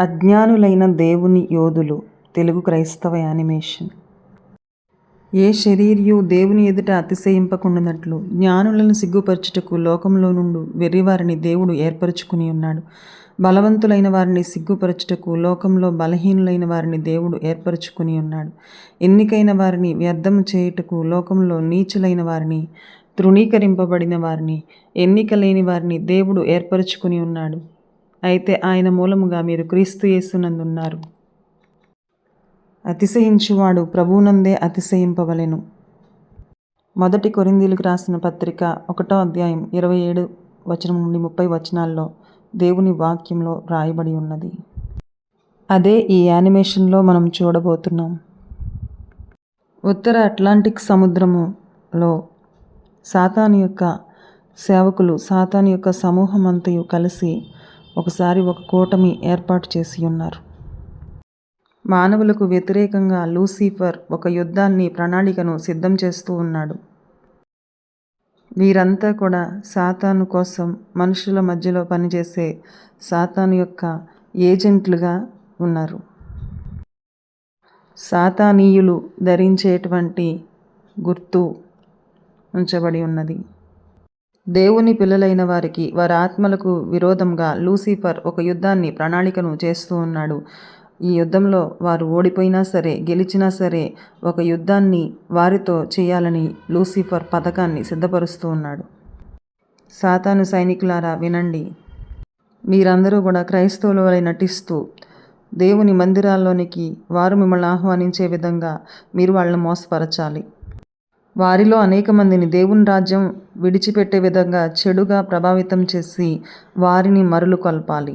అజ్ఞానులైన దేవుని యోధులు తెలుగు క్రైస్తవ యానిమేషన్. ఏ శరీరియు దేవుని ఎదుట అతిశయింపకుండానట్లు జ్ఞానులను సిగ్గుపరచుటకు లోకంలో నుండి వెర్రివారిని దేవుడు ఏర్పరచుకుని ఉన్నాడు. బలవంతులైన వారిని సిగ్గుపరచుటకు లోకంలో బలహీనులైన వారిని దేవుడు ఏర్పరచుకుని ఉన్నాడు. ఎన్నికైన వారిని వ్యర్థం చేయుటకు లోకంలో నీచులైన వారిని తృణీకరింపబడిన వారిని ఎన్నిక లేని వారిని దేవుడు ఏర్పరచుకుని ఉన్నాడు. అయితే ఆయన మూలముగా మీరు క్రీస్తు యేసునందున్నారు. అతిశయించువాడు ప్రభువునందే అతిశయింపవలెను. మొదటి కొరిందీలకు రాసిన పత్రిక ఒకటో అధ్యాయం ఇరవై ఏడు వచనం నుండి ముప్పై వచనాల్లో దేవుని వాక్యంలో రాయబడి ఉన్నది. అదే ఈ యానిమేషన్లో మనం చూడబోతున్నాం. ఉత్తర అట్లాంటిక్ సముద్రములో సాతాను యొక్క సేవకులు సాతాను యొక్క సమూహం అంతయు కలిసి ఒకసారి ఒక కూటమి ఏర్పాటు చేసి ఉన్నారు. మానవులకు వ్యతిరేకంగా లూసిఫర్ ఒక యుద్ధాన్ని ప్రణాళికను సిద్ధం చేస్తూ ఉన్నాడు. వీరంతా కూడా సాతాను కోసం మనుషుల మధ్యలో పనిచేసే సాతాను యొక్క ఏజెంట్లుగా ఉన్నారు. సాతానీయులు ధరించేటువంటి గుర్తు ఉంచబడి ఉన్నది. దేవుని పిల్లలైన వారికి వారి ఆత్మలకు విరోధంగా లూసిఫర్ ఒక యుద్ధాన్ని ప్రణాళికను చేస్తూ ఉన్నాడు. ఈ యుద్ధంలో వారు ఓడిపోయినా సరే గెలిచినా సరే ఒక యుద్ధాన్ని వారితో చేయాలని లూసిఫర్ పథకాన్ని సిద్ధపరుస్తూ ఉన్నాడు. సాతాను సైనికులారా వినండి. మీరందరూ కూడా క్రైస్తవుల నటిస్తూ దేవుని మందిరాల్లోనికి వారు మిమ్మల్ని ఆహ్వానించే విధంగా మీరు వాళ్ళని మోసపరచాలి. వారిలో అనేక మందిని దేవుని రాజ్యం విడిచిపెట్టే విధంగా చెడుగా ప్రభావితం చేసి వారిని మరులు కొల్పాలి.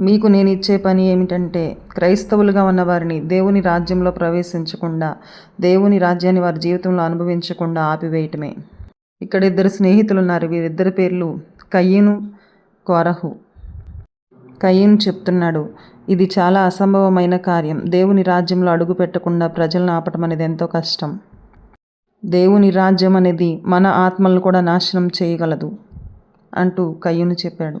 మీకు నేను ఇచ్చే పని ఏమిటంటే క్రైస్తవులుగా ఉన్న వారిని దేవుని రాజ్యంలో ప్రవేశించకుండా దేవుని రాజ్యాన్ని వారి జీవితంలో అనుభవించకుండా ఆపివేయటమే. ఇక్కడ ఇద్దరు స్నేహితులు ఉన్నారు. వీరిద్దరి పేర్లు కయ్యను కొరహు. కయ్యను చెప్తున్నాడు ఇది చాలా అసంభవమైన కార్యం. దేవుని రాజ్యంలో అడుగు పెట్టకుండా ప్రజలను ఆపటం అనేది ఎంతో కష్టం. దేవుని రాజ్యం అనేది మన ఆత్మలను కూడా నాశనం చేయగలదు అంటూ కయ్యును చెప్పాడు.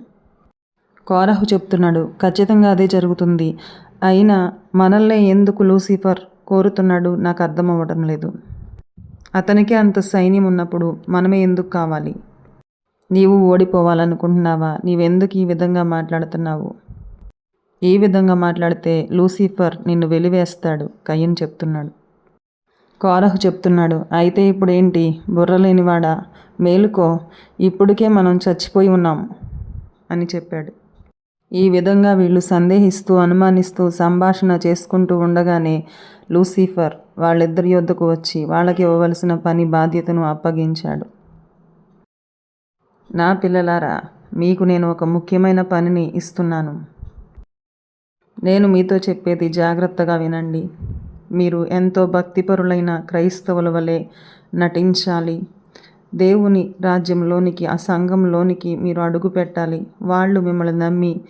కోరహు చెప్తున్నాడు ఖచ్చితంగా అదే జరుగుతుంది. అయినా మనల్నే ఎందుకు లూసిఫర్ కోరుతున్నాడు నాకు అర్థం అవ్వడం లేదు. అతనికే అంత సైన్యం ఉన్నప్పుడు మనమే ఎందుకు కావాలి? నీవు ఓడిపోవాలనుకుంటున్నావా? నీవెందుకు ఈ విధంగా మాట్లాడుతున్నావు? ఈ విధంగా మాట్లాడితే లూసిఫర్ నిన్ను వెలివేస్తాడు కయ్యను చెప్తున్నాడు. కోరహు చెప్తున్నాడు. అయితే ఇప్పుడేంటి? బుర్రలేనివాడా? మేలుకో. ఇప్పటికే మనం చచ్చిపోయి ఉన్నాం అని చెప్పాడు. ఈ విధంగా వీళ్ళు సందేహిస్తూ అనుమానిస్తూ సంభాషణ చేసుకుంటూ ఉండగానే లూసిఫర్ వాళ్ళిద్దరి యొద్దకు వచ్చి వాళ్ళకి ఇవ్వవలసిన పని బాధ్యతను అప్పగించాడు. నా పిల్లలారా మీకు నేను ఒక ముఖ్యమైన పనిని ఇస్తున్నాను. నేను మీతో చెప్పేది జాగ్రత్తగా వినండి. మీరు ఎంతో భక్తిపరులైన క్రైస్తవుల వలె నటించాలి. దేవుని రాజ్యంలోనికి ఆ సంఘంలోనికి మీరు అడుగు పెట్టాలి. వాళ్ళు మిమ్మల్ని నమ్మి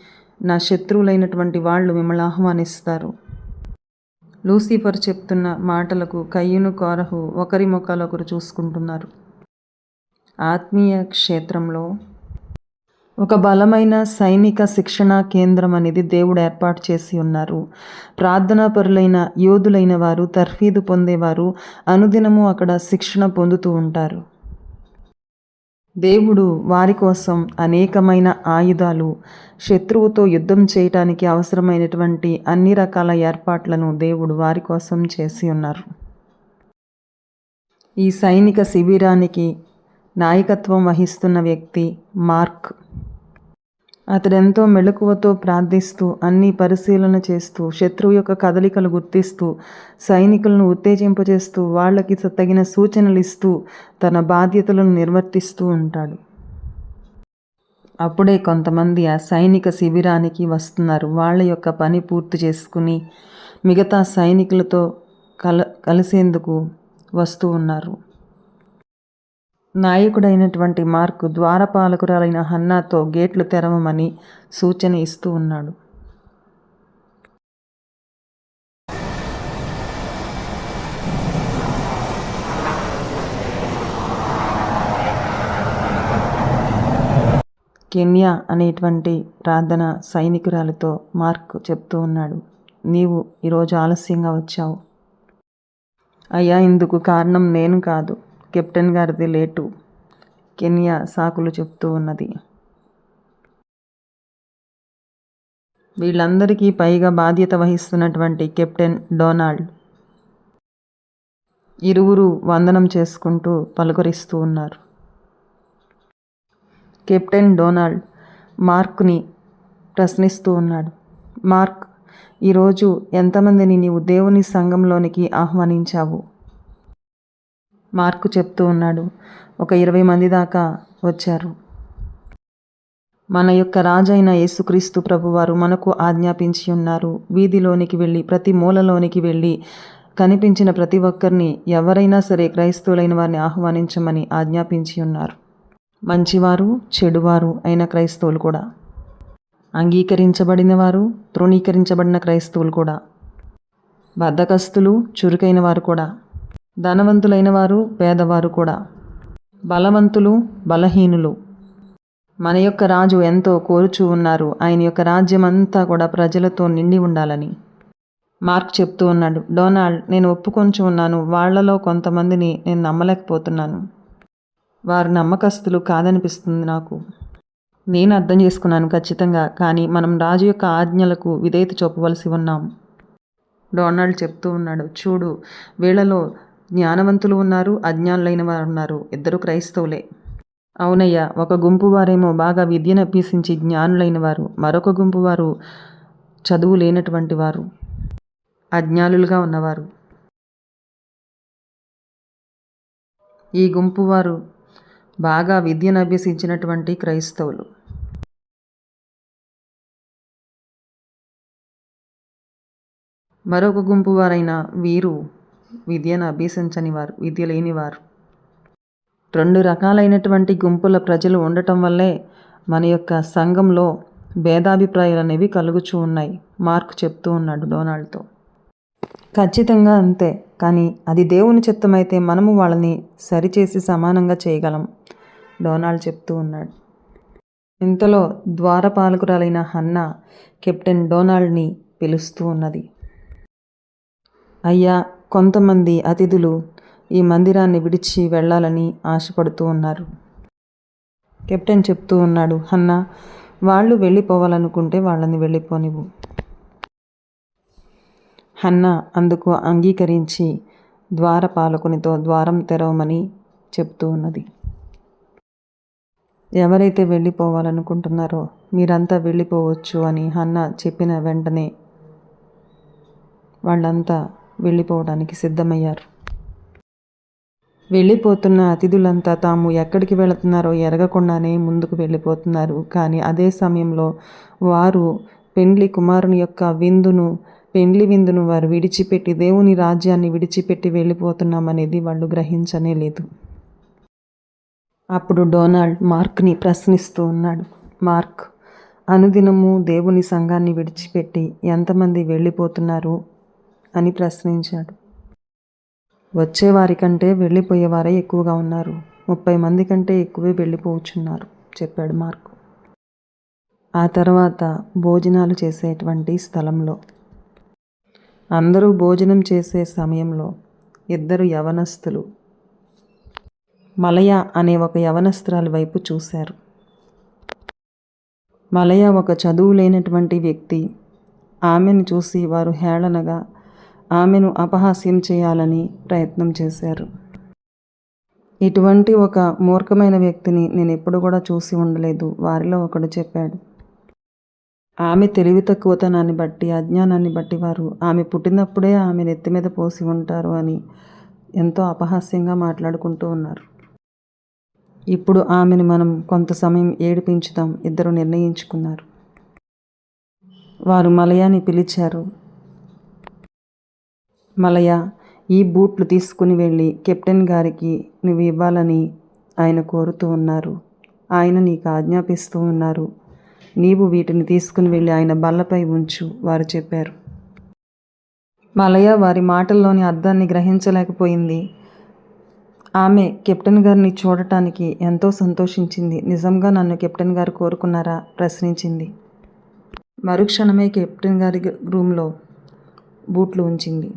నా శత్రువులైనటువంటి వాళ్ళు మిమ్మల్ని ఆహ్వానిస్తారు. లూసిఫర్ చెప్తున్న మాటలకు కయ్యును కోరహు ఒకరి ముఖాలొకరు చూసుకుంటున్నారు. ఆత్మీయ క్షేత్రంలో ఒక బలమైన సైనిక శిక్షణా కేంద్రం అనేది దేవుడు ఏర్పాటు చేసి ఉన్నారు. ప్రార్థనా పరులైన యోధులైన వారు తర్ఫీదు పొందేవారు అనుదినము అక్కడ శిక్షణ పొందుతూ ఉంటారు. దేవుడు వారి కోసం అనేకమైన ఆయుధాలు శత్రువుతో యుద్ధం చేయటానికి అవసరమైనటువంటి అన్ని రకాల ఏర్పాట్లను దేవుడు వారి కోసం చేసి ఉన్నారు. ఈ సైనిక శిబిరానికి నాయకత్వం వహిస్తున్న వ్యక్తి మార్క్ అతడెంతో మెలకువతో ప్రార్థిస్తూ అన్ని పరిశీలన చేస్తూ శత్రువు యొక్క కదలికలు గుర్తిస్తూ సైనికులను ఉత్తేజింపజేస్తూ వాళ్ళకి తగిన సూచనలు ఇస్తూ తన బాధ్యతలను నిర్వర్తిస్తూ ఉంటాడు. అప్పుడే కొంతమంది ఆ సైనిక శిబిరానికి వస్తున్నారు. వాళ్ళ యొక్క పని పూర్తి చేసుకుని మిగతా సైనికులతో కల కలిసేందుకు వస్తూ ఉన్నారు. నాయకుడైనటువంటి మార్క్ ద్వారపాలకురాలైన హన్నాతో గేట్లు తెరవమని సూచన ఇస్తూ ఉన్నాడు. కెన్యా అనేటువంటి ప్రార్థన సైనికురాలతో మార్క్ చెప్తూ ఉన్నాడు. నీవు ఈరోజు ఆలస్యంగా వచ్చావు. అయ్యా ఇందుకు కారణం నేను కాదు. కెప్టెన్ గారిది లేటు. కెన్యా సాకులు చెప్తూ ఉన్నది. వీళ్ళందరికీ పైగా బాధ్యత వహిస్తున్నటువంటి కెప్టెన్ డొనాల్డ్ ఇరువురు వందనం చేసుకుంటూ పలుకరిస్తూ ఉన్నారు. కెప్టెన్ డొనాల్డ్ మార్క్ని ప్రశ్నిస్తూ ఉన్నాడు. మార్క్ ఈరోజు ఎంతమందిని నీవు దేవుని సంఘంలోనికి ఆహ్వానించావు? మార్కు చెప్తూ ఉన్నాడు. ఒక ఇరవై మంది దాకా వచ్చారు. మన యొక్క రాజైన యేసుక్రీస్తు ప్రభువారు మనకు ఆజ్ఞాపించి ఉన్నారు. వీధిలోనికి వెళ్ళి ప్రతి మూలలోనికి వెళ్ళి కనిపించిన ప్రతి ఒక్కరిని ఎవరైనా సరే క్రైస్తవులైన వారిని ఆహ్వానించమని ఆజ్ఞాపించి ఉన్నారు. మంచివారు చెడువారు అయిన క్రైస్తవులు కూడా. అంగీకరించబడిన వారు తృణీకరించబడిన క్రైస్తవులు కూడా. బద్ధకస్తులు చురుకైన వారు కూడా. ధనవంతులైన వారు పేదవారు కూడా. బలవంతులు బలహీనులు. మన యొక్క రాజు ఎంతో కోరుచూ ఉన్నారు. ఆయన యొక్క రాజ్యం అంతా కూడా ప్రజలతో నిండి ఉండాలని. మార్క్ చెప్తూ ఉన్నాడు డొనాల్డ్ నేను ఒప్పుకొంచు ఉన్నాను. వాళ్ళలో కొంతమందిని నేను నమ్మలేకపోతున్నాను. వారు నమ్మకస్తులు కాదనిపిస్తుంది నాకు. నేను అర్థం చేసుకున్నాను ఖచ్చితంగా కానీ మనం రాజు యొక్క ఆజ్ఞలకు విధేయత చూపవలసి ఉన్నాం. డొనాల్డ్ చెప్తూ ఉన్నాడు చూడు వీళ్ళలో జ్ఞానవంతులు ఉన్నారు అజ్ఞానులైన వారు ఉన్నారు ఇద్దరు క్రైస్తవులే. అవునయ్యా ఒక గుంపు వారేమో బాగా విద్యను అభ్యసించి జ్ఞానులైన వారు మరొక గుంపు వారు చదువు లేనటువంటి వారు అజ్ఞానులుగా ఉన్నవారు. ఈ గుంపు వారు బాగా విద్యను అభ్యసించినటువంటి క్రైస్తవులు. మరొక గుంపు వారైన వీరు విద్యను అభ్యసించని వారు విద్య లేనివారు రెండు రకాలైనటువంటి గుంపుల ప్రజలు ఉండటం వల్లే మన యొక్క సంఘంలో భేదాభిప్రాయాలు అనేవి కలుగుచూ ఉన్నాయి మార్క్ చెప్తూ ఉన్నాడు డొనాల్డ్తో. ఖచ్చితంగా అంతే కానీ అది దేవుని చిత్తమైతే మనము వాళ్ళని సరిచేసి సమానంగా చేయగలం డొనాల్డ్ చెప్తూ ఉన్నాడు. ఇంతలో ద్వారపాలకురాలైన హన్నా కెప్టెన్ డొనాల్డ్ని పిలుస్తూ ఉన్నది. అయ్యా కొంతమంది అతిథులు ఈ మందిరాన్ని విడిచి వెళ్ళాలని ఆశపడుతూ ఉన్నారు. కెప్టెన్ చెప్తూ ఉన్నాడు హన్న వాళ్ళు వెళ్ళిపోవాలనుకుంటే వాళ్ళని వెళ్ళిపోనివ్వు. హన్న అందుకు అంగీకరించి ద్వారపాలకునితో ద్వారం తెరవమని చెప్తూ ఉన్నది. ఎవరైతే వెళ్ళిపోవాలనుకుంటున్నారో మీరంతా వెళ్ళిపోవచ్చు అని హన్న చెప్పిన వెంటనే వాళ్ళంతా వెళ్ళిపోవడానికి సిద్ధమయ్యారు. వెళ్ళిపోతున్న అతిథులంతా తాము ఎక్కడికి వెళుతున్నారో ఎరగకుండానే ముందుకు వెళ్ళిపోతున్నారు. కానీ అదే సమయంలో వారు పెండ్లి కుమారుని యొక్క విందును పెండ్లి విందును వారు విడిచిపెట్టి దేవుని రాజ్యాన్ని విడిచిపెట్టి వెళ్ళిపోతున్నామనేది వాళ్ళు గ్రహించనే లేదు. అప్పుడు డొనాల్డ్ మార్క్ని ప్రశ్నిస్తూ ఉన్నాడు. మార్క్ అనుదినము దేవుని సంఘాన్ని విడిచిపెట్టి ఎంతమంది వెళ్ళిపోతున్నారు? అని ప్రశ్నించాడు. వచ్చేవారికంటే వెళ్ళిపోయేవారే ఎక్కువగా ఉన్నారు. ముప్పై మంది కంటే ఎక్కువే వెళ్ళిపోవచ్చున్నారు చెప్పాడు మార్కు. ఆ తర్వాత భోజనాలు చేసేటువంటి స్థలంలో. అందరూ భోజనం చేసే సమయంలో ఇద్దరు యవనస్తులు మలయ అనే ఒక యవనస్త్రాల వైపు చూశారు. మలయ ఒక చదువు లేనటువంటి వ్యక్తి. ఆమెను చూసి వారు హేళనగా ఆమెను అపహాస్యం చేయాలని ప్రయత్నం చేశారు. ఇటువంటి ఒక మూర్ఖమైన వ్యక్తిని నేను ఎప్పుడు కూడా చూసి ఉండలేదు వారిలో ఒకడు చెప్పాడు. ఆమె తెలివి తక్కువతనాన్ని బట్టి అజ్ఞానాన్ని బట్టి వారు ఆమె పుట్టినప్పుడే ఆమె నెత్తి మీద పోసి ఉంటారు అని ఎంతో అపహాస్యంగా మాట్లాడుకుంటూ ఉన్నారు. ఇప్పుడు ఆమెను మనం కొంత సమయం ఏడిపించుదాం ఇద్దరు నిర్ణయించుకున్నారు. వారు మలయాని పిలిచారు. మలయ ఈ బూట్లు తీసుకుని వెళ్ళి కెప్టెన్ గారికి నువ్వు ఇవ్వాలని ఆయన కోరుతూ ఉన్నారు. ఆయన నీకు ఆజ్ఞాపిస్తూ ఉన్నారు. నీవు వీటిని తీసుకుని వెళ్ళి ఆయన బల్లపై ఉంచు వారు చెప్పారు. మలయ వారి మాటల్లోని అర్థాన్ని గ్రహించలేకపోయింది. ఆమె కెప్టెన్ గారిని చూడటానికి ఎంతో సంతోషించింది. నిజంగా నన్ను కెప్టెన్ గారు కోరుకున్నారా? ప్రశ్నించింది. మరుక్షణమే కెప్టెన్ గారి రూమ్లో బూట్లు ఉంచింది.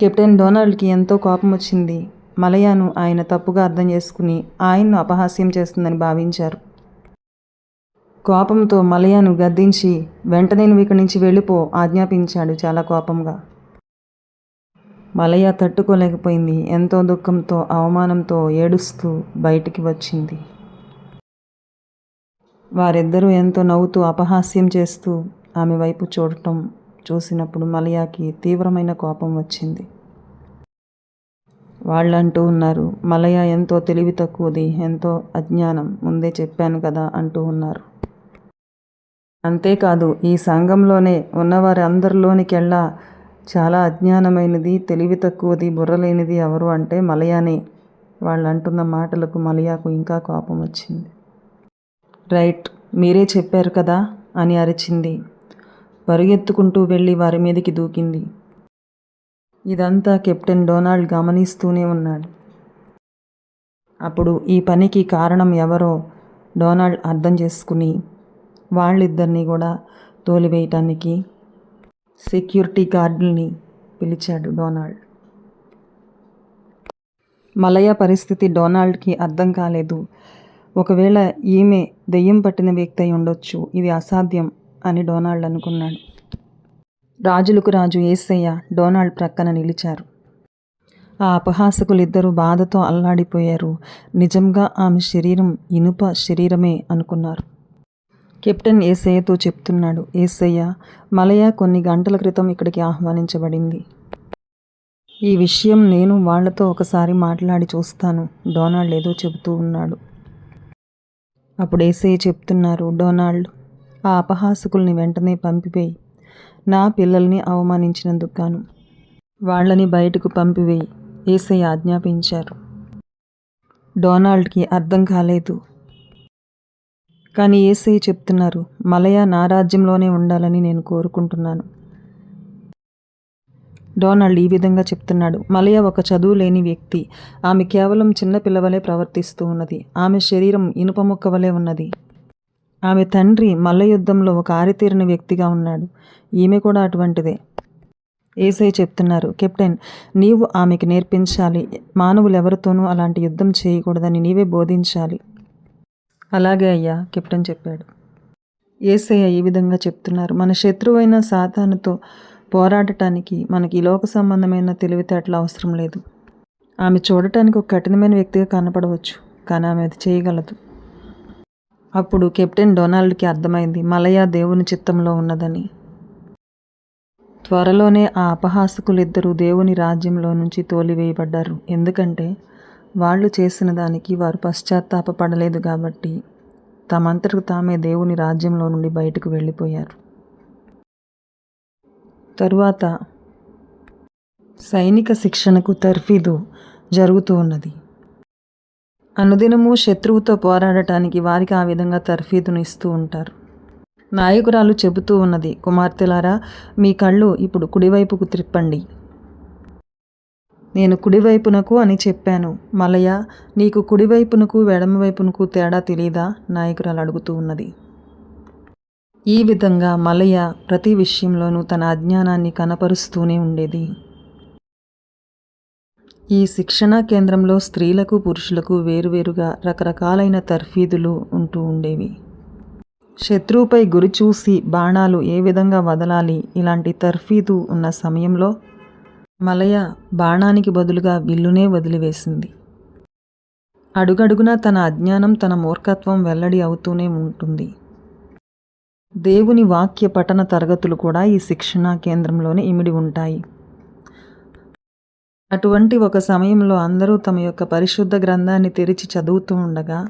కెప్టెన్ డొనాల్డ్కి ఎంతో కోపం వచ్చింది మలయాను ఆయన తప్పుగా అర్థం చేసుకుని ఆయన్ను అపహాస్యం చేస్తుందని భావించారు. కోపంతో మలయాను గద్దించి వెంటనే నువ్వు ఇక్కడి నుంచి వెళ్ళిపో ఆజ్ఞాపించాడు చాలా కోపంగా. మలయ తట్టుకోలేకపోయింది. ఎంతో దుఃఖంతో అవమానంతో ఏడుస్తూ బయటికి వచ్చింది. వారిద్దరూ ఎంతో నవ్వుతూ అపహాస్యం చేస్తూ ఆమె వైపు చూడటం చూసినప్పుడు మలయాకి తీవ్రమైన కోపం వచ్చింది. వాళ్ళంటూ ఉన్నారు. మలయ ఎంతో తెలివి తక్కువది ఎంతో అజ్ఞానం. ముందే చెప్పాను కదా అంటూ ఉన్నారు. అంతేకాదు ఈ సంఘంలోనే ఉన్నవారి అందరిలోనికెళ్ళా చాలా అజ్ఞానమైనది తెలివి తక్కువది బుర్రలేనిది ఎవరు అంటే మలయానే. వాళ్ళు అంటున్న మాటలకు మలయాకు ఇంకా కోపం వచ్చింది. రైట్ మీరే చెప్పారు కదా అని అరిచింది. పరుగెత్తుకుంటూ వెళ్ళి వారి మీదకి దూకింది. ఇదంతా కెప్టెన్ డొనాల్డ్ గమనిస్తూనే ఉన్నాడు. అప్పుడు ఈ పనికి కారణం ఎవరో డొనాల్డ్ అర్థం చేసుకుని వాళ్ళిద్దరినీ కూడా తోలివేయటానికి సెక్యూరిటీ గార్డుల్ని పిలిచాడు డొనాల్డ్. మలయ పరిస్థితి డొనాల్డ్కి అర్థం కాలేదు. ఒకవేళ ఈమె దెయ్యం పట్టిన వ్యక్తి అయి ఉండొచ్చు. ఇది అసాధ్యం. అని డొనాల్డ్ అనుకున్నాడు. రాజులకు రాజు ఏసయ్య డొనాల్డ్ ప్రక్కన నిలిచారు. ఆ అపహాసకులిద్దరూ బాధతో అల్లాడిపోయారు. నిజంగా ఆమె శరీరం ఇనుప శరీరమే అనుకున్నారు. కెప్టెన్ ఏసయ్యతో చెప్తున్నాడు ఏసయ్య మలయ కొన్ని గంటల క్రితం ఇక్కడికి ఆహ్వానించబడింది. ఈ విషయం నేను వాళ్ళతో ఒకసారి మాట్లాడి చూస్తాను డొనాల్డ్ ఏదో చెబుతూ ఉన్నాడు. అప్పుడు ఏసయ్య చెప్తున్నారు డొనాల్డ్ ఆ అపహాసకుల్ని వెంటనే పంపివేయి. నా పిల్లల్ని అవమానించినందుకు గాను. వాళ్ళని బయటకు పంపివేయి ఏసై ఆజ్ఞాపించారు. డొనాల్డ్కి అర్థం కాలేదు. కానీ ఏసై చెప్తున్నారు మలయ నా రాజ్యంలోనే ఉండాలని నేను కోరుకుంటున్నాను. డొనాల్డ్ ఈ విధంగా చెప్తున్నాడు. మలయ ఒక చదువు లేని వ్యక్తి. ఆమె కేవలం చిన్న పిల్లవలే ప్రవర్తిస్తూ ఉన్నది. ఆమె శరీరం ఇనుప ముక్క వలె ఉన్నది. ఆమె తండ్రి మల్ల యుద్ధంలో ఒక ఆరితేరిన వ్యక్తిగా ఉన్నాడు. ఈమె కూడా అటువంటిదే. ఏసై చెప్తున్నారు కెప్టెన్ నీవు ఆమెకి నేర్పించాలి. మానవులు ఎవరితోనూ అలాంటి యుద్ధం చేయకూడదని నీవే బోధించాలి. అలాగే అయ్యా కెప్టెన్ చెప్పాడు. ఏసయ్య ఈ విధంగా చెప్తున్నారు మన శత్రువైన సాతానుతో పోరాడటానికి మనకి లోక సంబంధమైన తెలివితేటలు అవసరం లేదు. ఆమె చూడటానికి ఒక కఠినమైన వ్యక్తిగా కనపడవచ్చు కానీ ఆమె అది చేయగలదు. అప్పుడు కెప్టెన్ డొనాల్డ్కి అర్థమైంది మలయా దేవుని చిత్తంలో ఉన్నదని. త్వరలోనే ఆ అపహాసకులిద్దరూ దేవుని రాజ్యంలో నుంచి తోలివేయబడ్డారు. ఎందుకంటే వాళ్ళు చేసిన దానికి వారు పశ్చాత్తాపపడలేదు కాబట్టి తమంతటికి తామే దేవుని రాజ్యంలో నుండి బయటకు వెళ్ళిపోయారు. తరువాత సైనిక శిక్షణకు తర్ఫీదు జరుగుతూ ఉన్నది. అనుదినము శత్రువుతో పోరాడటానికి వారికి ఆ విధంగా తర్ఫీదును ఇస్తూ ఉంటారు. నాయకురాలు చెబుతూ ఉన్నది కుమార్తెలారా మీ కళ్ళు ఇప్పుడు కుడివైపుకు త్రిప్పండి. నేను కుడివైపునకు అని చెప్పాను. మలయ నీకు కుడివైపునకు ఎడమవైపునకు తేడా తెలీదా నాయకురాలు అడుగుతూ ఉన్నది. ఈ విధంగా మలయ ప్రతి విషయంలోనూ తన అజ్ఞానాన్ని కనపరుస్తూనే ఉండేది. ఈ శిక్షణా కేంద్రంలో స్త్రీలకు పురుషులకు వేరువేరుగా రకరకాలైన తర్ఫీదులు ఉంటూ ఉండేవి. శత్రువుపై గురి చూసి బాణాలు ఏ విధంగా వదలాలి? ఇలాంటి తర్ఫీదు ఉన్న సమయంలో మలయ బాణానికి బదులుగా విల్లునే వదిలివేసింది. అడుగడుగునా తన అజ్ఞానం తన మూర్ఖత్వం వెల్లడి అవుతూనే ఉంటుంది. దేవుని వాక్య పఠన తరగతులు కూడా ఈ శిక్షణా కేంద్రంలోనే ఇమిడి ఉంటాయి. అటువంటి ఒక సమయంలో అందరూ తమ యొక్క పరిశుద్ధ గ్రంథాన్ని తెరిచి చదువుతూ ఉండగా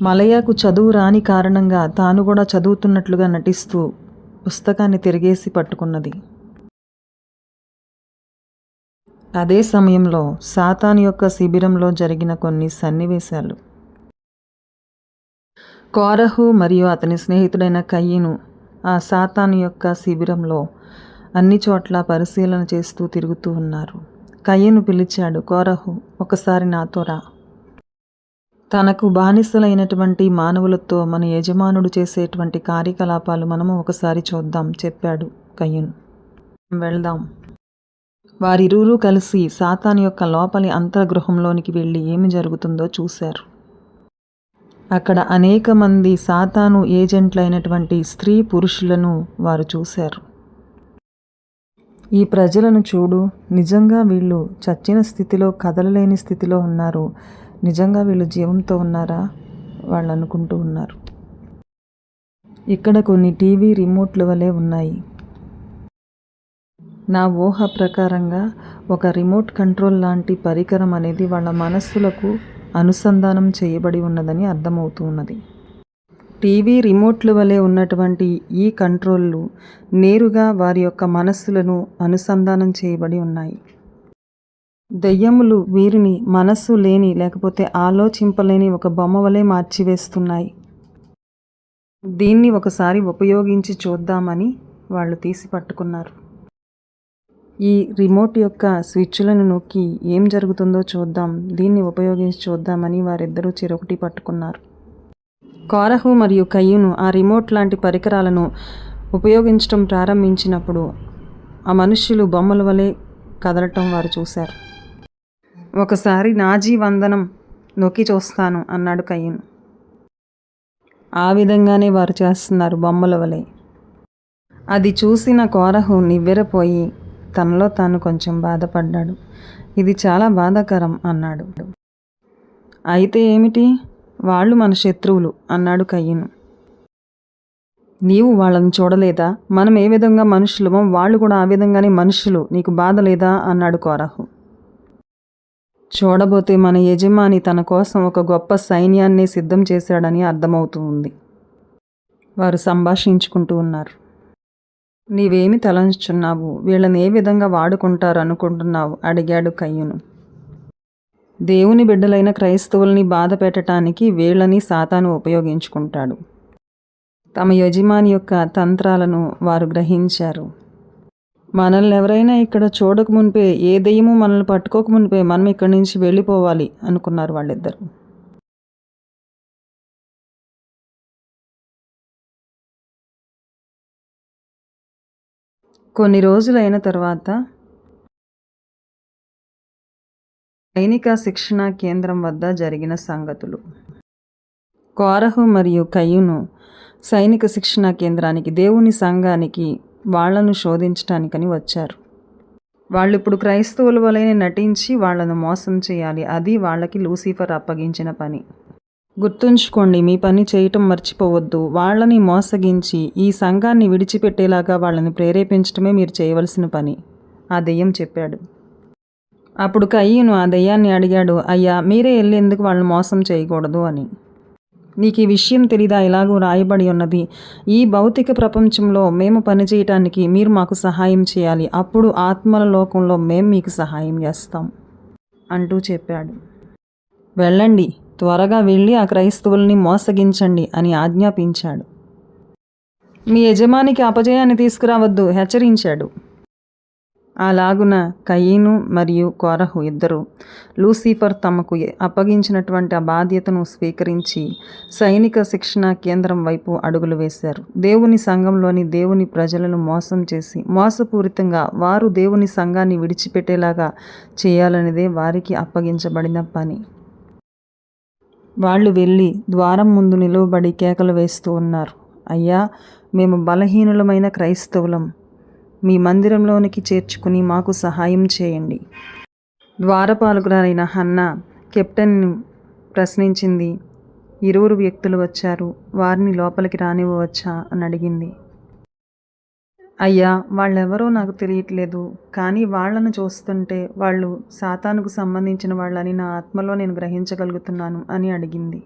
మలయాకు చదువు రాని కారణంగా తాను కూడా చదువుతున్నట్లుగా నటిస్తూ పుస్తకాన్ని తిరిగేసి పట్టుకున్నది. అదే సమయంలో సాతాన్ యొక్క శిబిరంలో జరిగిన కొన్ని సన్నివేశాలు. కోరహు మరియు అతని స్నేహితుడైన కయ్యను ఆ సాతాను యొక్క శిబిరంలో అన్ని చోట్ల పరిశీలన చేస్తూ తిరుగుతూ ఉన్నారు. కయ్యను పిలిచాడు కోరహు ఒకసారి నాతో రా. తనకు బానిసలైనటువంటి మానవులతో మన యజమానుడు చేసేటువంటి కార్యకలాపాలు మనము ఒకసారి చూద్దాం చెప్పాడు కయ్యను వెళ్దాం. వారిరువురు కలిసి సాతాన్ యొక్క లోపలి అంతర్గృహంలోనికి వెళ్ళి ఏమి జరుగుతుందో చూశారు. అక్కడ అనేక మంది సాతాను ఏజెంట్లైనటువంటి స్త్రీ పురుషులను వారు చూశారు. ఈ ప్రజలను చూడు. నిజంగా వీళ్ళు చచ్చిన స్థితిలో కదలలేని స్థితిలో ఉన్నారు. నిజంగా వీళ్ళు జీవంతో ఉన్నారా? వాళ్ళు అనుకుంటూ ఉన్నారు. ఇక్కడ కొన్ని టీవీ రిమోట్ల వలె ఉన్నాయి. నా ఊహ ప్రకారంగా ఒక రిమోట్ కంట్రోల్ లాంటి పరికరం అనేది వాళ్ళ మనస్సులకు అనుసంధానం చేయబడి ఉన్నదని అర్థమవుతూ ఉన్నది. టీవీ రిమోట్ల వలె ఉన్నటువంటి ఈ కంట్రోల్లు నేరుగా వారి యొక్క మనస్సులను అనుసంధానం చేయబడి ఉన్నాయి. దెయ్యములు వీరిని మనస్సు లేని లేకపోతే ఆలోచింపలేని ఒక బొమ్మ వలె మార్చివేస్తున్నాయి. దీన్ని ఒకసారి ఉపయోగించి చూద్దామని వాళ్ళు తీసి పట్టుకున్నారు. ఈ రిమోట్ యొక్క స్విచ్లను నొక్కి ఏం జరుగుతుందో చూద్దాం దీన్ని ఉపయోగించి చూద్దామని వారిద్దరూ చిరొకటి పట్టుకున్నారు. కోరహు మరియు కయ్యును ఆ రిమోట్ లాంటి పరికరాలను ఉపయోగించడం ప్రారంభించినప్పుడు ఆ మనుష్యులు బొమ్మల వలె కదలటం వారు చూశారు. ఒకసారి నాజీ వందనం నొక్కి చూస్తాను అన్నాడు కయ్యను. ఆ విధంగానే వారు చేస్తున్నారు బొమ్మల వలె. అది చూసిన కోరహు నివ్వెరపోయి తనలో తాను కొంచెం బాధపడ్డాడు. ఇది చాలా బాధాకరం అన్నాడు. అయితే ఏమిటి? వాళ్ళు మన శత్రువులు అన్నాడు కయ్యను. నీవు వాళ్ళని చూడలేదా? మనం ఏ విధంగా మనుషులమో వాళ్ళు కూడా ఆ విధంగానే మనుషులు. నీకు బాధ లేదా? అన్నాడు కోరహు. చూడబోతే మన యజమాని తన కోసం ఒక గొప్ప సైన్యాన్ని సిద్ధం చేశాడని అర్థమవుతూ ఉంది. వారు సంభాషించుకుంటూ ఉన్నారు. నీవేమి తలంచుచున్నావు? వీళ్ళని ఏ విధంగా వాడుకుంటారు అనుకుంటున్నావు అడిగాడు కయ్యును. దేవుని బిడ్డలైన క్రైస్తవుల్ని బాధ పెట్టడానికి వేళ్ళని సాతాను ఉపయోగించుకుంటాడు. తమ యజమాని యొక్క తంత్రాలను వారు గ్రహించారు. మనల్ని ఎవరైనా ఇక్కడ చూడక మునిపే ఏ దెయ్యము మనల్ని పట్టుకోక మునిపే మనం ఇక్కడి నుంచి వెళ్ళిపోవాలి అనుకున్నారు వాళ్ళిద్దరు. కొన్ని రోజులైన తర్వాత సైనిక శిక్షణ కేంద్రం వద్ద జరిగిన సంగతులు. కోరహు మరియు కయ్యును సైనిక శిక్షణ కేంద్రానికి దేవుని సంఘానికి వాళ్ళను శోధించటానికని వచ్చారు. వాళ్ళు ఇప్పుడు క్రైస్తవుల వలెనే నటించి వాళ్ళను మోసం చేయాలి. అది వాళ్ళకి లూసిఫర్ అప్పగించిన పని. గుర్తుంచుకోండి మీ పని చేయటం మర్చిపోవద్దు. వాళ్ళని మోసగించి ఈ సంఘాన్ని విడిచిపెట్టేలాగా వాళ్ళని ప్రేరేపించడమే మీరు చేయవలసిన పని. ఆ దెయ్యం చెప్పాడు. అప్పుడు కయ్యను ఆ దయ్యాన్ని అడిగాడు అయ్యా మీరే వెళ్ళి ఎందుకు వాళ్ళు మోసం చేయకూడదు? అని. నీకు ఈ విషయం తెలీదా? ఇలాగూ రాయబడి ఉన్నది. ఈ భౌతిక ప్రపంచంలో మేము పనిచేయటానికి మీరు మాకు సహాయం చేయాలి. అప్పుడు ఆత్మల లోకంలో మేము మీకు సహాయం చేస్తాం. అంటూ చెప్పాడు. వెళ్ళండి త్వరగా వెళ్ళి ఆ క్రైస్తవుల్ని మోసగించండి అని ఆజ్ఞాపించాడు. మీ యజమానికి అపజయాన్ని తీసుకురావద్దు హెచ్చరించాడు. అలాగున కయీను మరియు కోరహు ఇద్దరు. లూసిఫర్ తమకు అప్పగించినటువంటి ఆ బాధ్యతను స్వీకరించి సైనిక శిక్షణ కేంద్రం వైపు అడుగులు వేశారు. దేవుని సంఘంలోని దేవుని ప్రజలను మోసం చేసి మోసపూరితంగా వారు దేవుని సంఘాన్ని విడిచిపెట్టేలాగా చేయాలనేదే వారికి అప్పగించబడిన పని. వాళ్ళు వెళ్ళి ద్వారం ముందు నిలువబడి కేకలు వేస్తూ ఉన్నారు. అయ్యా మేము బలహీనులమైన క్రైస్తవులం. మీ మందిరంలోనికి చేర్చుకుని మాకు సహాయం చేయండి. ద్వారపాలకురాలైన హన్న కెప్టెన్ను ప్రశ్నించింది. ఇరువురు వ్యక్తులు వచ్చారు. వారిని లోపలికి రానివ్వవచ్చా? అని అడిగింది. అయ్యా వాళ్ళెవరో నాకు తెలియట్లేదు. కానీ వాళ్ళను చూస్తుంటే వాళ్ళు సాతానుకు సంబంధించిన వాళ్ళని నా ఆత్మలో నేను గ్రహించగలుగుతున్నాను అని అడిగింది.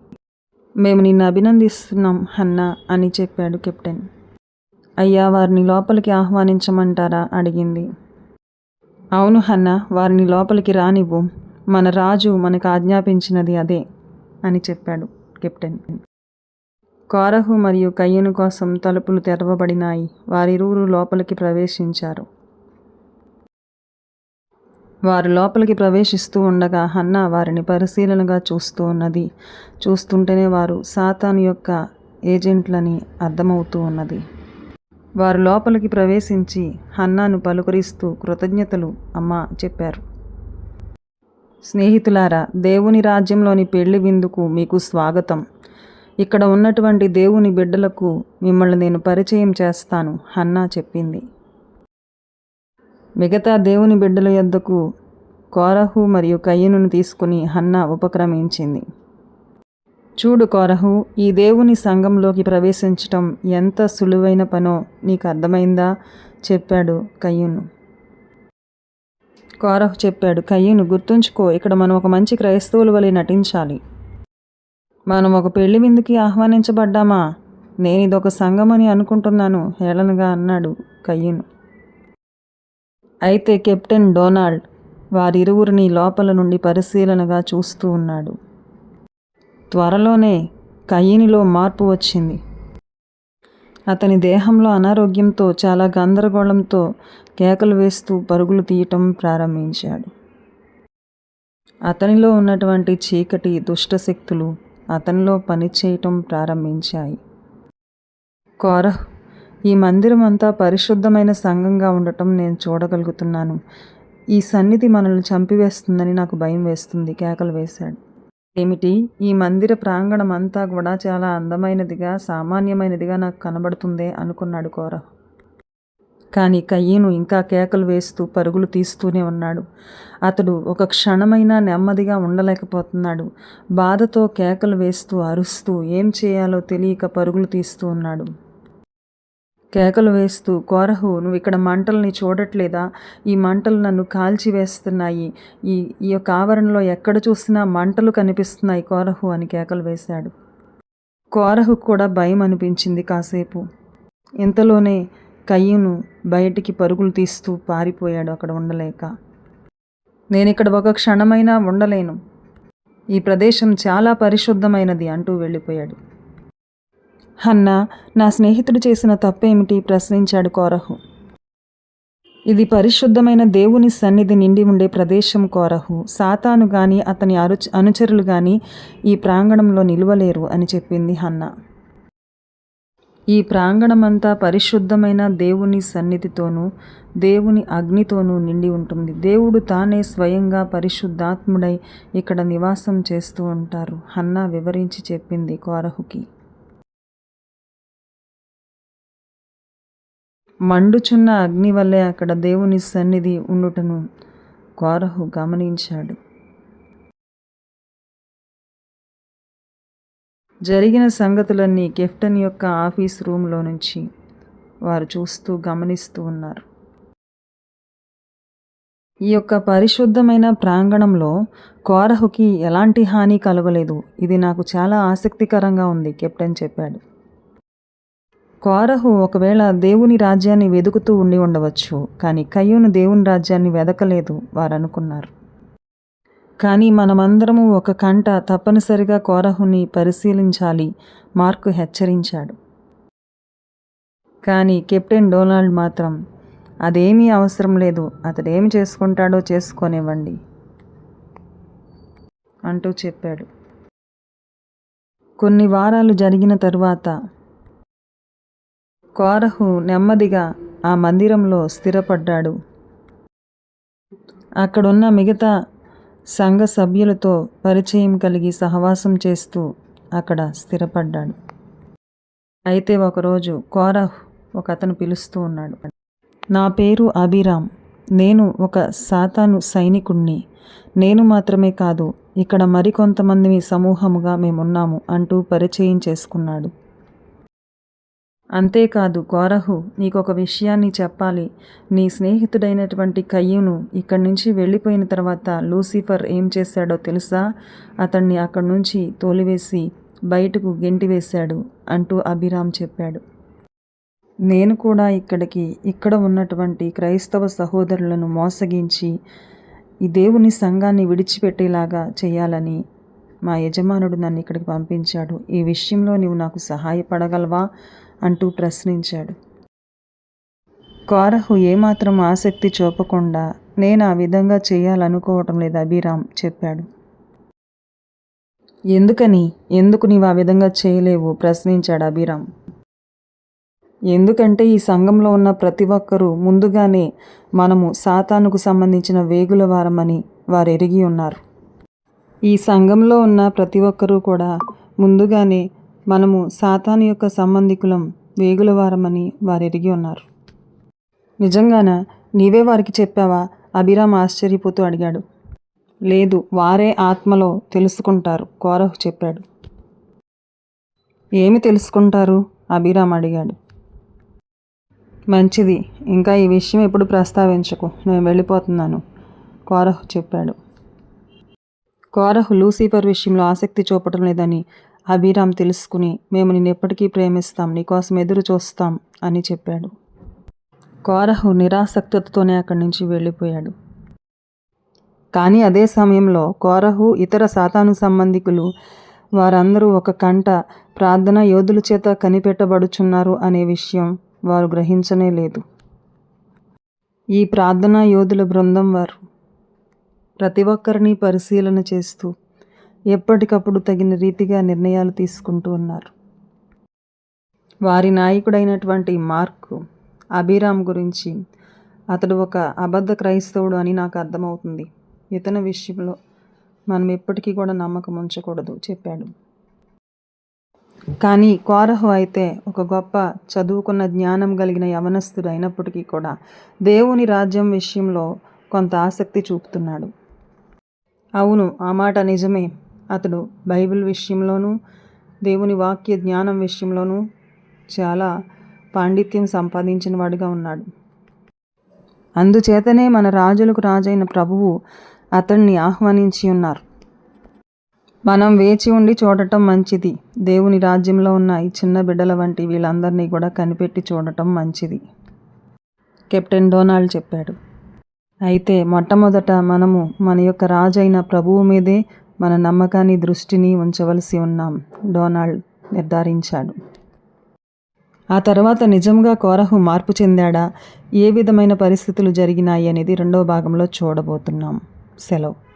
మేము నిన్ను అభినందిస్తున్నాం హన్నా అని చెప్పాడు కెప్టెన్. అయ్యా వారిని లోపలికి ఆహ్వానించమంటారా? అడిగింది. అవును హన్న వారిని లోపలికి రానివ్వు. మన రాజు మనకు ఆజ్ఞాపించినది అదే అని చెప్పాడు కెప్టెన్. కోరహు మరియు కయ్యను కోసం తలుపులు తెరవబడినాయి. వారిరువురు లోపలికి ప్రవేశించారు. వారు లోపలికి ప్రవేశిస్తూ ఉండగా హన్న వారిని పరిశీలనగా చూస్తూ ఉన్నది. చూస్తుంటేనే వారు సాతాను యొక్క ఏజెంట్లని అర్థమవుతూ ఉన్నది. వారు లోపలికి ప్రవేశించి హన్నాను పలుకరిస్తూ కృతజ్ఞతలు అమ్మ చెప్పారు. స్నేహితులారా దేవుని రాజ్యంలోని పెళ్ళి విందుకు మీకు స్వాగతం. ఇక్కడ ఉన్నటువంటి దేవుని బిడ్డలకు మిమ్మల్ని నేను పరిచయం చేస్తాను హన్నా చెప్పింది. మిగతా దేవుని బిడ్డల యొద్దకు కోరహు మరియు కయ్యను తీసుకుని హన్నా ఉపక్రమించింది. చూడు కోరహు ఈ దేవుని సంఘంలోకి ప్రవేశించటం ఎంత సులువైన పనో నీకు అర్థమైందా? చెప్పాడు కయ్యూను. కోరహు చెప్పాడు కయ్యూను గుర్తుంచుకో ఇక్కడ మనం ఒక మంచి క్రైస్తవుల వలె నటించాలి. మనం ఒక పెళ్ళి విందుకి ఆహ్వానించబడ్డామా? నేను ఇదొక సంఘమని అనుకుంటున్నాను హేళనగా అన్నాడు కయ్యూను. అయితే కెప్టెన్ డొనాల్డ్ వారిరువురిని లోపల నుండి పరిశీలనగా చూస్తూ ఉన్నాడు. త్వరలోనే కయ్యనిలో మార్పు వచ్చింది. అతని దేహంలో అనారోగ్యంతో చాలా గందరగోళంతో కేకలు వేస్తూ పరుగులు తీయటం ప్రారంభించాడు. అతనిలో ఉన్నటువంటి చీకటి దుష్టశక్తులు అతనిలో పనిచేయటం ప్రారంభించాయి. కోరహ్ ఈ మందిరం అంతా పరిశుద్ధమైన సంఘంగా ఉండటం నేను చూడగలుగుతున్నాను. ఈ సన్నిధి మనల్ని చంపివేస్తుందని నాకు భయం వేస్తుంది కేకలు వేశాడు. ఏమిటి? ఈ మందిర ప్రాంగణం అంతా కూడా చాలా అందమైనదిగా సామాన్యమైనదిగా నాకు కనబడుతుందే అనుకున్నాడు కోర. కానీ కయ్యను ఇంకా కేకలు వేస్తూ పరుగులు తీస్తూనే ఉన్నాడు. అతడు ఒక క్షణమైనా నెమ్మదిగా ఉండలేకపోతున్నాడు. బాధతో కేకలు వేస్తూ అరుస్తూ ఏం చేయాలో తెలియక పరుగులు తీస్తూ ఉన్నాడు. కేకలు వేస్తూ కోరహు నువ్వు ఇక్కడ మంటల్ని చూడట్లేదా? ఈ మంటలు నన్ను కాల్చివేస్తున్నాయి. ఈ ఈ యొక్క ఆవరణలో ఎక్కడ చూసినా మంటలు కనిపిస్తున్నాయి కోరహు అని కేకలు వేశాడు. కోరహు కూడా భయం అనిపించింది కాసేపు. ఇంతలోనే కయ్యను బయటికి పరుగులు తీస్తూ పారిపోయాడు అక్కడ ఉండలేక. నేను ఇక్కడ ఒక క్షణమైనా ఉండలేను. ఈ ప్రదేశం చాలా పరిశుద్ధమైనది అంటూ వెళ్ళిపోయాడు. హన్నా నా స్నేహితుడు చేసిన తప్పేమిటి? ప్రశ్నించాడు కోరహు. ఇది పరిశుద్ధమైన దేవుని సన్నిధి నిండి ఉండే ప్రదేశం కోరహు. సాతాను గాని అతని అరు అనుచరులు గాని ఈ ప్రాంగణంలో నిలవలేరు అని చెప్పింది హన్నా. ఈ ప్రాంగణమంతా పరిశుద్ధమైన దేవుని సన్నిధితోనూ దేవుని అగ్నితోనూ నిండి ఉంటుంది. దేవుడు తానే స్వయంగా పరిశుద్ధాత్ముడై ఇక్కడ నివాసం చేస్తూ ఉంటారు. హన్నా వివరించి చెప్పింది కోరహుకి. మండుచున్న అగ్ని వల్లే అక్కడ దేవుని సన్నిధి ఉండుటను కోరహు గమనించాడు. జరిగిన సంగతులన్నీ కెప్టెన్ యొక్క ఆఫీస్ రూమ్లో నుంచి వారు చూస్తూ గమనిస్తూ ఉన్నారు. ఈ యొక్క పరిశుద్ధమైన ప్రాంగణంలో కోరహుకి ఎలాంటి హాని కలగలేదు. ఇది నాకు చాలా ఆసక్తికరంగా ఉంది కెప్టెన్ చెప్పాడు. కోరహు ఒకవేళ దేవుని రాజ్యాన్ని వెదుకుతూ ఉండి ఉండవచ్చు కానీ కయ్యూను దేవుని రాజ్యాన్ని వెదకలేదు వారు అనుకున్నారు కానీ మనమందరము ఒక కంట తప్పనిసరిగా కోరహుని పరిశీలించాలి మార్కు హెచ్చరించాడు. కానీ కెప్టెన్ డొనాల్డ్ మాత్రం అదేమీ అవసరం లేదు అతడేమి చేసుకుంటాడో చేసుకోనివ్వండి అంటూ చెప్పాడు. కొన్ని వారాలు జరిగిన తరువాత కోరహు నెమ్మదిగా ఆ మందిరంలో స్థిరపడ్డాడు. అక్కడున్న మిగతా సంఘ సభ్యులతో పరిచయం కలిగి సహవాసం చేస్తూ అక్కడ స్థిరపడ్డాడు. అయితే ఒకరోజు కోరహ్ ఒక అతను పిలుస్తూ ఉన్నాడు. నా పేరు అభిరామ్. నేను ఒక సాతాను సైనికుణ్ణి. నేను మాత్రమే కాదు ఇక్కడ మరికొంతమంది సమూహముగా మేమున్నాము అంటూ పరిచయం చేసుకున్నాడు. అంతేకాదు కోరహు నీకొక విషయాన్ని చెప్పాలి. నీ స్నేహితుడైనటువంటి కయ్యూను ఇక్కడి నుంచి వెళ్ళిపోయిన తర్వాత లూసిఫర్ ఏం చేశాడో తెలుసా? అతన్ని అక్కడి నుంచి తోలివేసి బయటకు గెంటివేశాడు అంటూ అభిరామ్ చెప్పాడు. నేను కూడా ఇక్కడికి ఇక్కడ ఉన్నటువంటి క్రైస్తవ సహోదరులను మోసగించి ఈ దేవుని సంఘాన్ని విడిచిపెట్టేలాగా చేయాలని మా యజమానుడు నన్ను ఇక్కడికి పంపించాడు. ఈ విషయంలో నీవు నాకు సహాయపడగలవా? అంటూ ప్రశ్నించాడు. కారహు ఏమాత్రం ఆసక్తి చూపకుండా నేను ఆ విధంగా చేయాలనుకోవటం లేదు అభిరామ్ చెప్పాడు. ఎందుకని? ఎందుకు నీవు ఆ విధంగా చేయలేవు? ప్రశ్నించాడు అభిరామ్. ఎందుకంటే ఈ సంఘంలో ఉన్న ప్రతి ఒక్కరూ ముందుగానే మనము సాతానుకు సంబంధించిన వేగుల వారమని వారు ఎరిగి ఉన్నారు. ఈ సంఘంలో ఉన్న ప్రతి ఒక్కరూ కూడా ముందుగానే మనము సాతాను యొక్క సంబంధికులం వేగుల వారమని వారు ఎరిగి ఉన్నారు. నిజంగానా నీవే వారికి చెప్పావా? అభిరామ్ ఆశ్చర్యపోతూ అడిగాడు. లేదు వారే ఆత్మలో తెలుసుకుంటారు కోరహ్ చెప్పాడు. ఏమి తెలుసుకుంటారు? అభిరామ్ అడిగాడు. మంచిది ఇంకా ఈ విషయం ఎప్పుడు ప్రస్తావించకు నేను వెళ్ళిపోతున్నాను కోరహు చెప్పాడు. కోరహు లూసిఫర్ విషయంలో ఆసక్తి చూపటం లేదని అభిరామ్ తెలుసుకుని మేము నిన్ను ఎప్పటికీ ప్రేమిస్తాం నీకోసం ఎదురు చూస్తాం అని చెప్పాడు. కోరహు నిరాసక్తతతోనే అక్కడి నుంచి వెళ్ళిపోయాడు. కానీ అదే సమయంలో కోరహు ఇతర సాతాను సంబంధికులు వారందరూ ఒక కంట ప్రార్థన యోధుల చేత కనిపెట్టబడుచున్నారు అనే విషయం వారు గ్రహించనే లేదు. ఈ ప్రార్థనా యోధుల బృందం వారు ప్రతి ఒక్కరిని పరిశీలన చేస్తూ ఎప్పటికప్పుడు తగిన రీతిగా నిర్ణయాలు తీసుకుంటూ ఉన్నారు. వారి నాయకుడైనటువంటి మార్కు అభిరామ్ గురించి అతడు ఒక అబద్ధ క్రైస్తవుడు అని నాకు అర్థమవుతుంది. ఇతని విషయంలో మనం ఎప్పటికీ కూడా నమ్మకం ఉంచకూడదు చెప్పాడు. కానీ కోరహు అయితే ఒక గొప్ప చదువుకున్న జ్ఞానం కలిగిన యవనస్తుడు అయినప్పటికీ కూడా దేవుని రాజ్యం విషయంలో కొంత ఆసక్తి చూపుతున్నాడు. అవును ఆ మాట నిజమే. అతడు బైబిల్ విషయంలోనూ దేవుని వాక్య జ్ఞానం విషయంలోనూ చాలా పాండిత్యం సంపాదించిన వాడిగా ఉన్నాడు. అందుచేతనే మన రాజులకు రాజైన ప్రభువు అతన్ని ఆహ్వానించి ఉన్నారు. మనం వేచి ఉండి చూడటం మంచిది. దేవుని రాజ్యంలో ఉన్న ఈ చిన్న బిడ్డల వంటి వీళ్ళందరినీ కూడా కనిపెట్టి చూడటం మంచిది. కెప్టెన్ డోనాల్డ్ చెప్పాడు. అయితే మొట్టమొదట మనము మన యొక్క రాజైన ప్రభువు మీదే మన నమ్మకాన్ని దృష్టిని ఉంచవలసి ఉన్నాం డొనాల్డ్ నిర్ధారించాడు. ఆ తర్వాత నిజంగా కోరహు మార్పు చెందాడా? ఏ విధమైన పరిస్థితులు జరిగినాయి అనేది రెండవ భాగంలో చూడబోతున్నాం. సెలవు.